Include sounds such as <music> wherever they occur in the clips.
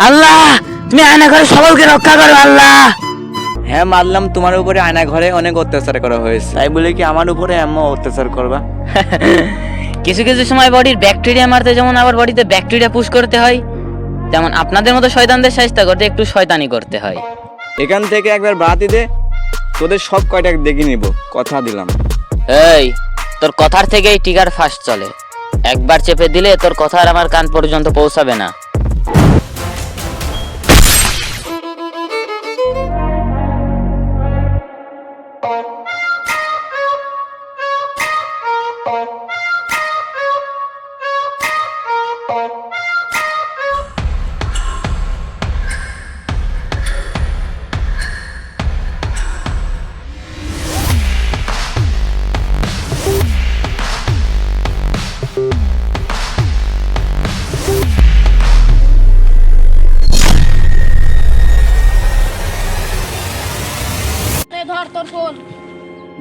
আল্লাহ তুমি আয়না ঘরে সকলকে রক্ষা করো আল্লাহ। হ্যাঁ মানলাম তোমার উপরে আয়না ঘরে অনেক অত্যাচার করা হয়েছে। তাই বলে কি আমার উপরে এমন অত্যাচার করবা? <laughs> কিছু কিছু সময় বডির ব্যাকটেরিয়া মারতে যেমন আবার বডিতে ব্যাকটেরিয়া পুশ করতে হয় যেমন আপনাদের মতো শয়তানদের সাহিত্য করতে একটু শয়তানি করতে হয়। এখান থেকে একবার বাড়াতে দে তোদের সব কয়টা দেখে নিব কথা দিলাম। এই তোর কথার থেকেই টিকার ফাস্ট চলে। একবার চেপে দিলে তোর কথা আর আমার কান পর্যন্ত পৌঁছাবে না।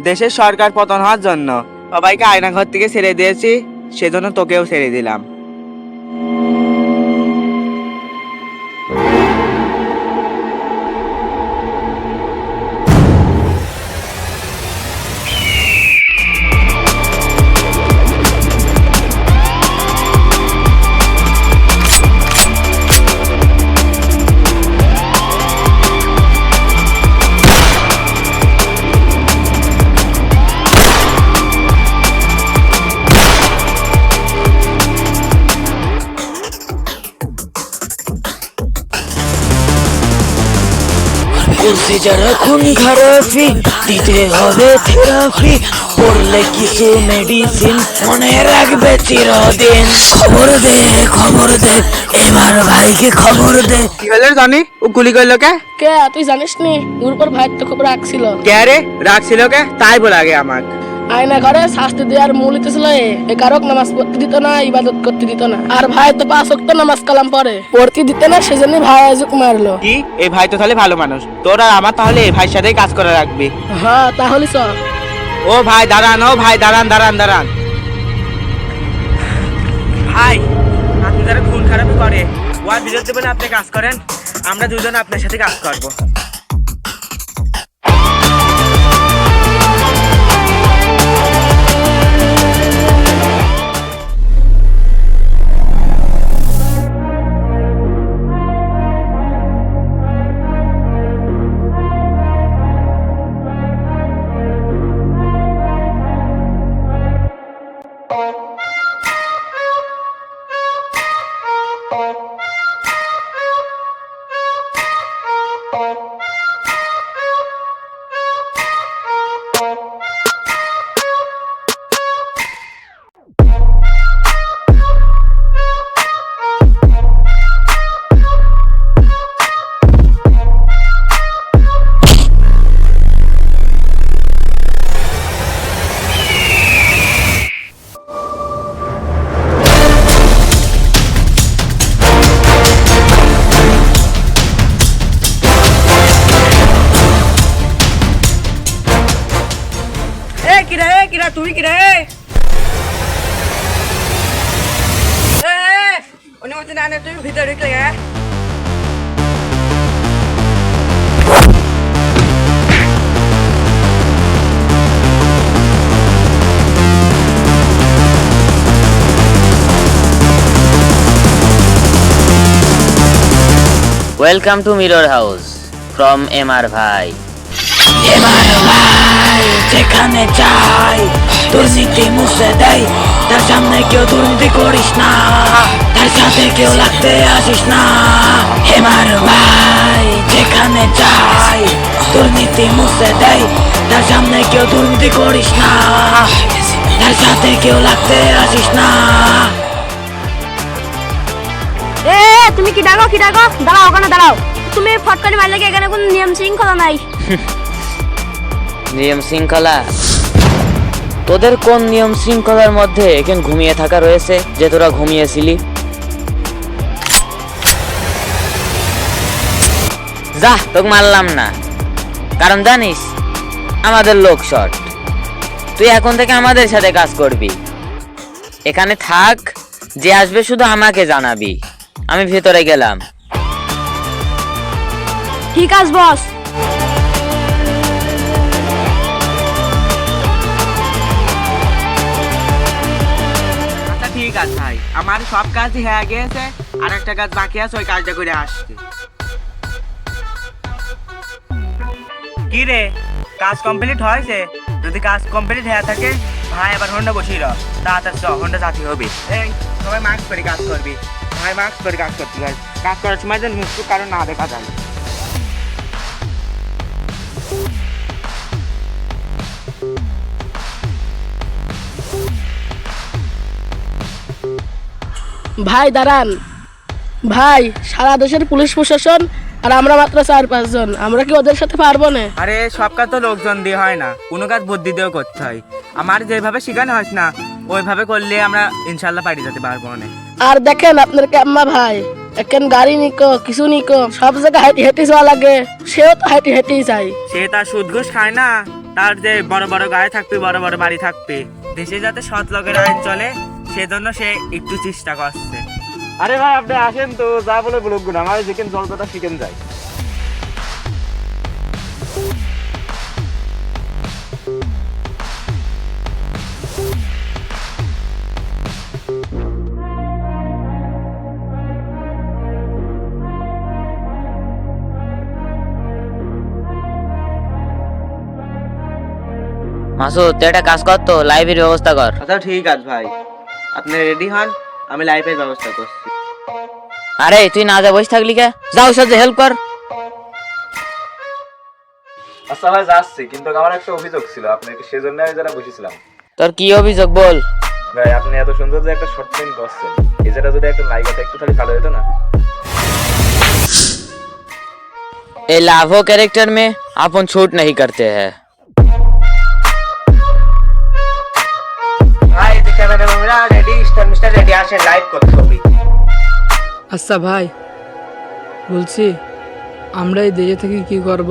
দেশের সরকার পতন হওয়ার জন্য সবাইকে আয়নাঘর থেকে ছেড়ে দিয়েছি সেজন্য তোকেও ছেড়ে দিলাম। করছে যারা খুন খারাপি দিতে হবে থেরাপি। পড়লে কিছু মেডিসিন মনে রাখবে চিরদিন। খবর দে খবর দে এবার ভাইকে খবর দে। কি হলো জানি ও গুলি করল কে? কে? তুই জানিস নি ওর উপর ভাই তো খুব রাখছিল কে রে? রাখছিল কে? তাই বলে আগে আমার আয়না ঘরে শাস্তি দেওয়ার মূল ছিল এ। কারক নামাজ পড়তে দিত না ইবাদত করতে দিত না। আর ভাই তো পাঁচ নামাজ কালাম পড়ে। পড়তে দিতে না সেজন্য ভাই আজুক মারলো কি? এই ভাই তো তাহলে ভালো মানুষ। তোর আর আমার তাহলে এই ভাইয়ের সাথেই কাজ করে রাখবি হ্যাঁ তাহলে চ ও ভাই দাঁড়ান ও ভাই দাঁড়ান দাঁড়ান দাঁড়ান। ভাই আপনি যারা খুন করে ওয়ার বিরুদ্ধে বলে আপনি কাজ করেন। আমরা দুজন আপনার সাথে কাজ করব। তুই কিরা এ এ, এ, অন্য মতো না না, তুই ভিতরে ঢুকলে এ। Welcome to mirror house from M R ভাই যেখানে চাই দুর্নীতি মুছে দেয়। তার সামনে কেউ দুর্নীতি করিস না। তার সাথে কেউ লাগতে আসিস না। হেমার ভাই যেখানে দুর্নীতি মুছে দেয়। তার সামনে কেউ দুর্নীতি করিস না। তার সাথে কেউ লাগতে আসিস না। এ এ, তুমি কি ডাকো কি ডাকো? দাঁড়াও ওখানে দাঁড়াও। তুমি ফটকারি মারলে কি এখানে কোনো নিয়ম শৃঙ্খলা নাই? নিয়ম শৃঙ্খলা? তোদের কোন নিয়ম শৃঙ্খলার মধ্যে এখানে ঘুমিয়ে থাকা রয়েছে যে তোরা ঘুমিয়েছিলি? যা, তোকে মারলাম না। কারণ জানিস, আমাদের লোক শর্ট তুই এখন থেকে আমাদের সাথে কাজ করবি। এখানে থাক, যে আসবে শুধু আমাকে জানাবি। আমি ভেতরে গেলাম। ঠিক আছে বস? আছে ভাই আমার সব কাজই হয়ে গেছে আর একটা কাজ বাকি আছে ওই কাজটা করে আসছি। কি রে? কাজ কমপ্লিট হয়েছে? যদি কাজ কমপ্লিট হয়ে থাকে ভাই আবার হোন্ডা বসিয়ে রাখ তাড়াতাড়ি চ হোন্ডা জাতি হবে। এই সবাই মাস্ক পরে কাজ করবি। ভাই মাস্ক পরে কাজ করতে ভাই কাজ করার সময় যেন মুখ কারণ না দেখা যায়। ভাই দাঁড়ান। ভাই সারা দেশের পুলিশ প্রশাসন আর আমরা মাত্র চার পাঁচজন। আমরা কি ওদের সাথে পারব না? আরে সব কাজ তো লোকজন দিয়ে হয় না। কোনো কাজ বুদ্ধি দিয়েও করতে হয়। আমার যেভাবে শেখানো হয় না ওইভাবে করলে আমরা ইনশাল্লাহ পারি যেতে পারব না। আর দেখেন আপনার কাম্মা ভাই এখন গাড়ি নিকো কিছু নিকো সব জায়গায় হেঁটে হেঁটে যাওয়া লাগে। সেও তো হেঁটে হেঁটেই চাই সে তার সুদ ঘুষ খায় না তার যে বড় বড় গায়ে থাকবে বড় বড় বাড়ি থাকবে। দেশে যাতে সৎ লোকের আইন চলে সেজন্য সে একটু চেষ্টা করছে। আরে ভাই আপনি আসেন তো যা বলে বলুক গুণ আমার চিকেন জলপাটা চিকেন যায়। মাসুদ তুই একটা কাজ কর তো লাইভের ব্যবস্থা কর। আচ্ছা ঠিক আছে ভাই। আপনি রেডি হন আমি লাইফের ব্যবস্থা করছি আরে তুই না যা বসে থাকলি কে যাও সাথে হেল্প কর আচ্ছা ভাই যাচ্ছি কিন্তু আমার একটা অভিযোগ ছিল আপনাকে সেজন্য আমি যারা বসেছিলাম তোর কি অভিযোগ বল ভাই আপনি এত সুন্দর যে একটা শর্ট ফিল্ম করছেন এছাড়া যদি একটা নায়িকা থাকতো তাহলে ভালো হতো না ये लाभो कैरेक्टर में अपन छूट नहीं करते हैं ভাই যে ক্যামেরাম্যানরা রেডি স্টার মিস্টার রেডি আসেন লাইভ করতে হবে। আচ্ছা ভাই বলছি আমরা এই দেশে থেকে কি করব?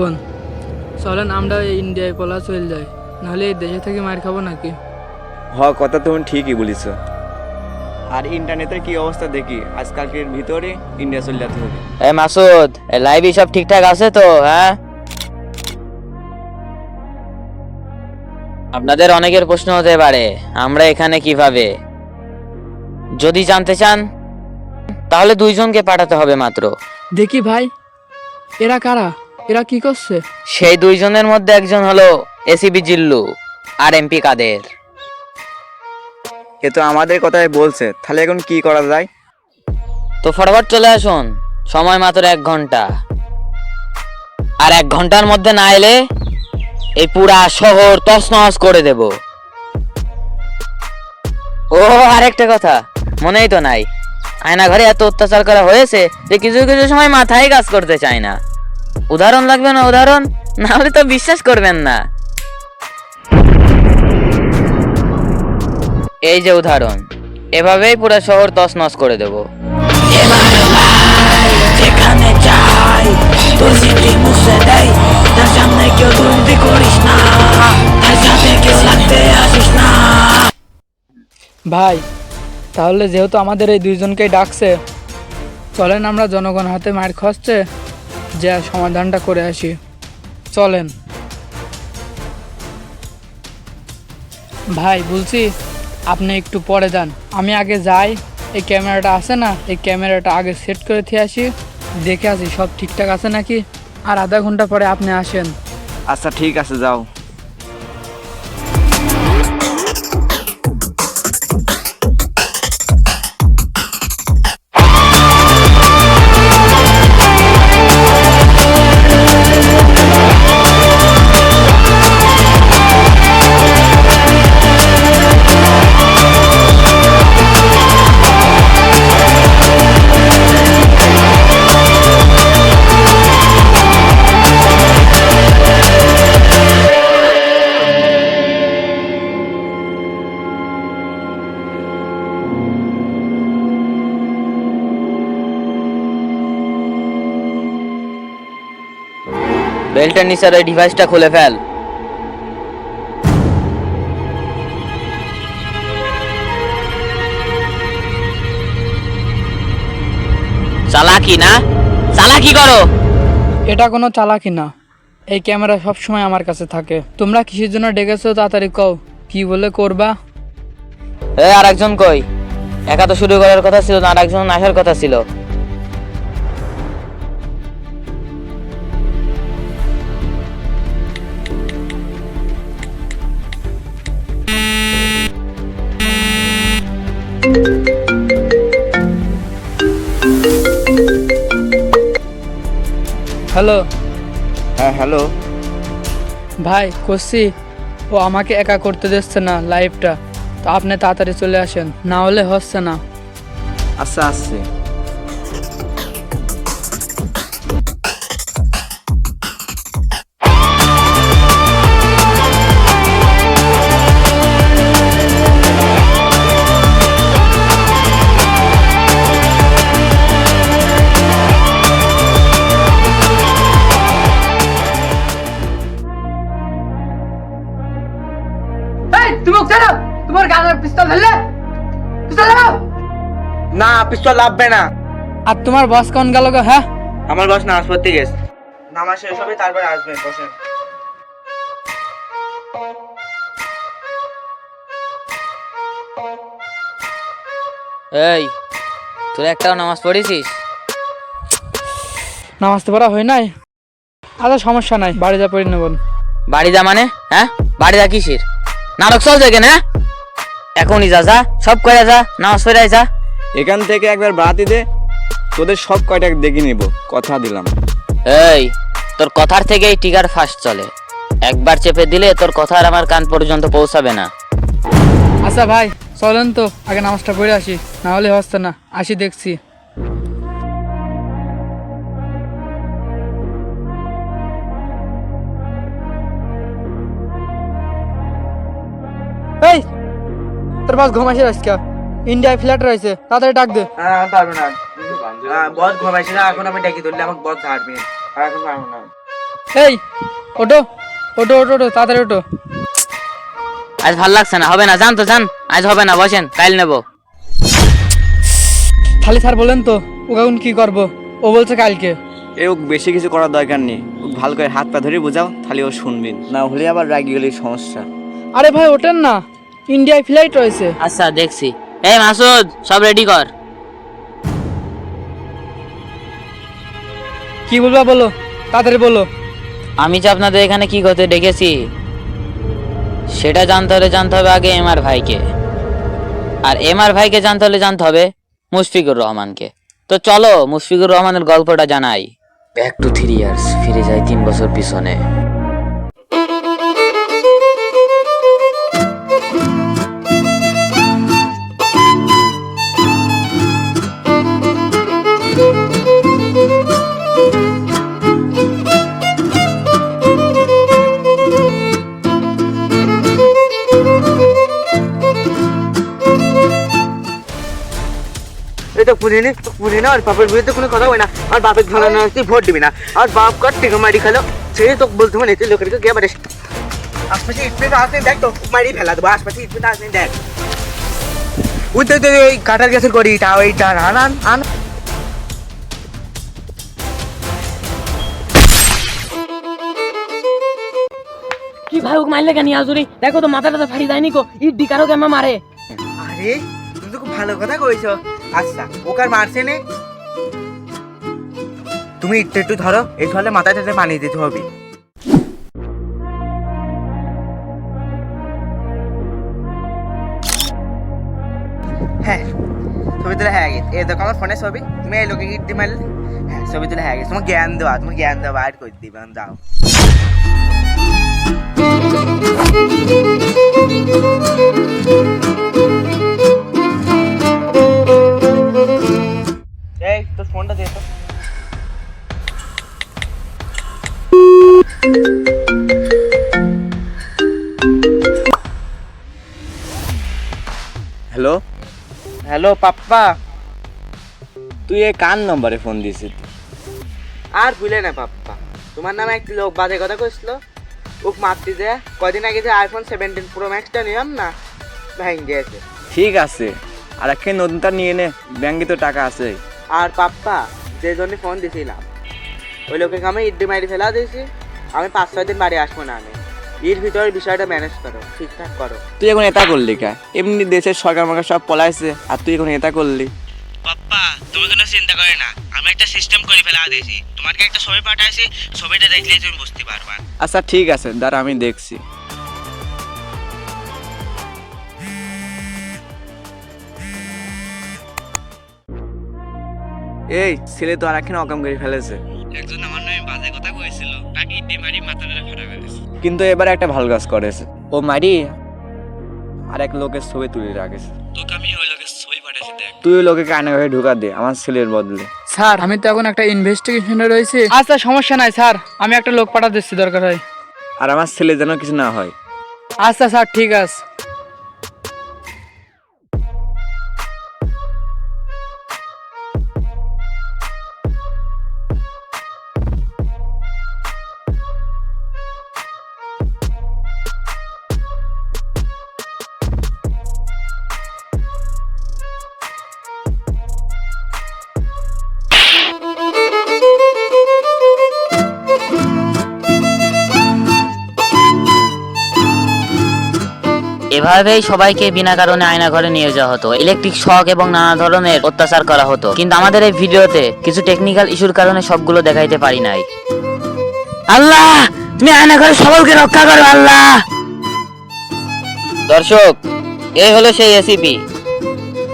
চলেন আমরা এই ইন্ডিয়ায় পলা চলে যাই। নাহলে এই দেশে থেকে মার খাব নাকি? হ কথা তুমি ঠিকই বলিস আর ইন্টারনেটের কি অবস্থা দেখি? আজকালকের ভিতরে ইন্ডিয়া চলে যেতে হবে। এ মাসুদ লাইভ সব ঠিকঠাক আছে তো হ্যাঁ? আপনাদের অনেকের প্রশ্ন হতে পারে আমরা এখানে কীভাবে? যদি জানতে চান তাহলে দুইজনকে পাঠাতে হবে মাত্র। দেখি ভাই এরা কারা? এরা কি করছে? সেই দুইজনের মধ্যে একজন হলো এসিবি জিল্লু আর এমপি কাদের। এ তো আমাদের কথাই বলছে তাহলে এখন কি করা যায়? তো ফরওয়ার্ড চলে আসুন সময় মাত্র এক ঘণ্টা। আর এক ঘণ্টার মধ্যে না এলে এই পুরা শহর তছনছ করে দেব। ও আরেকটা কথা মনেই তো নাই। আয়না ঘরে এত অত্যাচার করা হয়েছে যে কিছু কিছু সময় মাথায় কাজ করতে চায় না। উদাহরণ লাগবে না উদাহরণ? না হলে তো বিশ্বাস করবেন না। এই যে উদাহরণ এভাবেই পুরো শহর তছনছ করে দেব। যেখানে যাই তোর সিটি মুছে দেয় তার সামনে কেউ দুর্নীতি করিস না। তার সাথে কেউ লাগতে আসিস না। ভাই তাহলে যেহেতু আমাদের এই দুইজনকেই ডাকছে, চলেন আমরা জনগণ হাতে মার খাচ্ছে যে সমাধানটা করে আসি। চলেন। ভাই, বলছি, আপনি একটু পরে যান। আমি আগে যাই, এই ক্যামেরাটা আছে না, এই ক্যামেরাটা আগে সেট করে দিয়ে আসি, দেখে আসি সব ঠিকঠাক আছে নাকি। আর আধা ঘণ্টা পরে আপনি আসেন। আচ্ছা ঠিক আছে, যাও। বেল্টের নিচের ওই ডিভাইসটা খুলে ফেল। চালাকি না? চালাকি করো। এটা কোনো চালাকি না। এই ক্যামেরা সবসময় আমার কাছে থাকে। তোমরা কিসের জন্য ডেকেছো তাড়াতাড়ি কও। কি বলে করবা? এ আর একজন কই? একা তো শুরু করার কথা ছিল না আর একজন আসার কথা ছিল। হ্যালো। হ্যাঁ হ্যালো। ভাই করছি ও আমাকে একা করতে দিচ্ছে না লাইভটা তো আপনি তাড়াতাড়ি চলে আসেন না হলে হচ্ছে না। আচ্ছা আসছে। পিস্তল লাগবে না। আর তোমার বস কোন গেল গো হ্যাঁ? আমার বস নামাজ পড়তে গেছে। নামাজ শেষ হবে তারপরে আসবে বসেন এই তোর একটাও নামাজ পড়েছিস? নামাজ তো পড়া হয় নাই। আচ্ছা সমস্যা নাই বাড়ি যা পড়ি নেব। বাড়ি যা মানে হ্যাঁ? বাড়ি যা কিসের? নাটক চল দেখে না এখনই যা যা সব করে যা নামাজ পড়ে যা। এখান থেকে একবার বাড়াতে দে তোদের সব কয়টা দেখে নিব। কথা দিলাম। এই তোর কথার থেকেই টিকার ফাঁস চলে। একবার চেপে দিলে তোর কথা আর আমার কান পর্যন্ত পৌঁছাবে না। আচ্ছা ভাই চলেন তো আগে নামাজটা পড়ে আসি না হলে হচ্ছে না। আসি দেখছি। এই তোর বাস ঘুমাইছে আজকে? ইন্ডিয়ায় ফ্ল্যাট রয়েছে তাড়াতাড়ি ডাক দে। হ্যাঁ পারব না। আহ, বস ঘুমাইছে না এখন আমি ডেকে তুললে আমাকে বস ঝাড়বে এখন পারব না। এই ওটো ওটো ওটো ওটো তাড়াতাড়ি ওটো আজ ভালো লাগছে না হবে না জান তো জান আজ হবে না বসেন কাল নেব। খালি স্যার বলেন তো ও এখন কি করব? ও বলছে কালকে। এ ও বেশি কিছু করার দরকার নেই। ও ভালো করে হাত পা ধরে বোঝাও তাহলে ও শুনবেন না হলে আবার রাগি গেলে সমস্যা। আরে ভাই ওঠেন না। ইন্ডিয়ায় ফ্লাইট রয়েছে। আচ্ছা দেখছি। এই মাসুদ সব রেডি কর। কি বলবা বলো? তাড়াতাড়ি বলো। আমি যে আপনাদের এখানে কি করতে ডেকেছি সেটা জানতে হলে জানতে হবে আগে এমআর ভাইকে। আর এমআর ভাইকে জানতে হলে জানতে হবে মুশফিকুর রহমানকে। তো চলো মুশফিকুর রহমানের গল্পটা জানাই। ব্যাক টু থ্রি ইয়ার্স ফিরে যায় তিন বছর পিছনে। পুরি নি পুরি না আর বাপের বিরুদ্ধে কোনো কথা হয় না। আর বাপের ভালো না তুই ভোট দিবি না। আর বাপ কর মারি খেলো। সে তো বলতে মানে তুই লোকের কে আশপাশে ইট পেতে দেখ তো মারি ফেলা দেবো আশপাশে ইট পেতে দেখ। ওই তো তো ওই কাটার গ্যাসের করি এটা ওইটা আন আন আন। কি ভাই ওকে মারলে কেন আজুরি? দেখো তো মাথাটা তো ফাড়ি যায়নি কো ইট ডিকারও কেমন মারে? আরে তুমি তো খুব ভালো কথা কইছো। আচ্ছা ওকার মারছে নে। তুমি একটু একটু ধরো, এই ফলে মাথায় টাতে পানি দিতে হবে। হ্যাঁ ছবি তুলে হ্যাঁ গেছে। এই দেখো আমার ফোনে ছবি। তুমি এই লোকে দিয়ে মারলে। হ্যাঁ ছবি তুলে হ্যাঁ গেছে। তোমার জ্ঞান দেওয়া, তোমার জ্ঞান দেওয়া আর করে দিবে যাও হ্যালো পাপ্পা। তুই এ কার নম্বরে ফোন দিছিস? আর ভুলে না পাপ্পা। তোমার নামে একটি লোক বাজে কথা কইছিল ওক মারতে যে। কদিন আগে যে আইফোন সেভেন্টিন প্রো ম্যাক্সটা নিলাম না ভেঙে গিয়েছে। ঠিক আছে। আর একটা নতুনটা নিয়ে নে ব্যাংকে তো টাকা আছে। আর পাপ্পা যে জন্য ফোন দিছিলাম ওই লোকের আমি ইড্ডি মারি ফেলা দিয়েছি। আমি পাঁচ ছয় দিন বাড়ি আসব না আমি। এর ভিতরে বিষয়টা ম্যানেজ করো ঠিকঠাক করো। তুই এখন এটা করলি কা? এমনি দেশের সরকার মরকার সব পলাইছে আর তুই এখন এটা করলি। পাপ্পা তুমি কোনো চিন্তা করে না। আমি একটা সিস্টেম করে ফেলা দিয়েছি। তোমাকে একটা ছবি পাঠাইছি ছবিটা দেখলেই তুমি বুঝতে পারবা। আচ্ছা ঠিক আছে দাঁড়া আমি দেখছি। এই ছেলে তো আর একখানে অকাম করে ফেলেছে। একজন আমার নামে বাজে কথা কয়েছিল তাকে ইড্ডি মারি মাথাটা ফাটা ফেলেছে। কিন্তু এবার একটা ভালো কাজ করেছে। ও মারি আর এক লোকের ছবি তুলে রাখিস তোকে আমি ওই লোকের ছবি পাঠাইছি দেখ। তুই ওই লোকে কানে হয়ে ঢুকা দে আমার ছেলের বদলে। স্যার আমি তো এখন একটা ইনভেস্টিগেশনে রয়েছি। আচ্ছা সমস্যা নাই স্যার। আমি একটা লোক পাঠা দিচ্ছি দরকার হয়। আর আমার ছেলে যেন কিছু না হয়। আচ্ছা স্যার ঠিক আছে। এভাবেই সবাইকে বিনা কারণে আয়না ঘরে নিয়ে যাওয়া হতো। ইলেকট্রিক শক এবং নানা ধরনের অত্যাচার করা হতো। কিন্তু আমাদের এই ভিডিওতে কিছু টেকনিক্যাল ইস্যুর কারণে সবগুলো দেখাইতে পারি নাই। আল্লাহ! তুমি আয়না ঘরে সকলকে রক্ষা করো, আল্লাহ! দর্শক এই হলো সেই এসিপি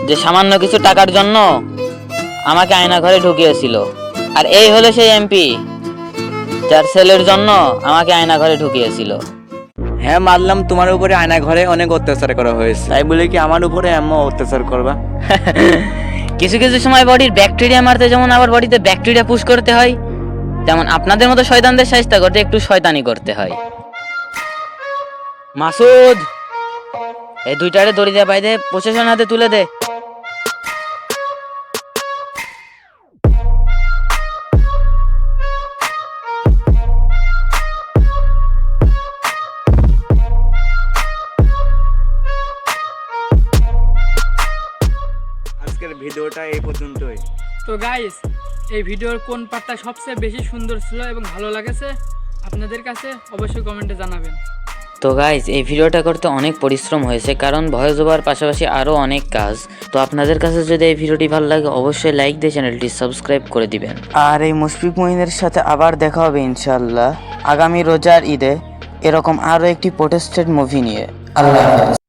যে সামান্য কিছু টাকার জন্য আমাকে আয়না ঘরে ঢুকিয়েছিল। আর এই হলো সেই এমপি যার ছেলের জন্য আমাকে আয়না ঘরে ঢুকিয়েছিল। হ্যাঁ মানলাম তোমার উপরে আয়না ঘরে অনেক অত্যাচার করা হয়েছে। তাই বলে কি আমার উপরে এমন অত্যাচার করবা? <laughs> কিছু কিছু সময় বডির ব্যাকটেরিয়া মারতে যেমন আবার বডিতে ব্যাকটেরিয়া পুশ করতে হয় তেমন আপনাদের মতো শয়তানদের সাহিত্য করতে একটু শয়তানি করতে হয়। মাসুদ এই দুইটারে দড়ি দিয়ে বাইদে প্রশাসন হাতে তুলে দে। ভিডিওটা এই পর্যন্তই। তো গাইস এই ভিডিওর কোন পার্টটা সবচেয়ে বেশি সুন্দর ছিল এবং ভালো লাগেছে আপনাদের কাছে অবশ্যই কমেন্টে জানাবেন। তো গাইজ এই ভিডিওটা করতে অনেক পরিশ্রম হয়েছে কারণ ভয়েস ওভার পাশাপাশি আরও অনেক কাজ। তো আপনাদের কাছে যদি এই ভিডিওটি ভালো লাগে অবশ্যই লাইক দিয়ে চ্যানেলটি সাবস্ক্রাইব করে দিবেন। আর এই মুশফিক মহিনের সাথে আবার দেখা হবে ইনশাল্লাহ আগামী রোজার ঈদে এরকম আরও একটি প্রোটেস্টেড মুভি নিয়ে। আল্লাহ হাফেজ।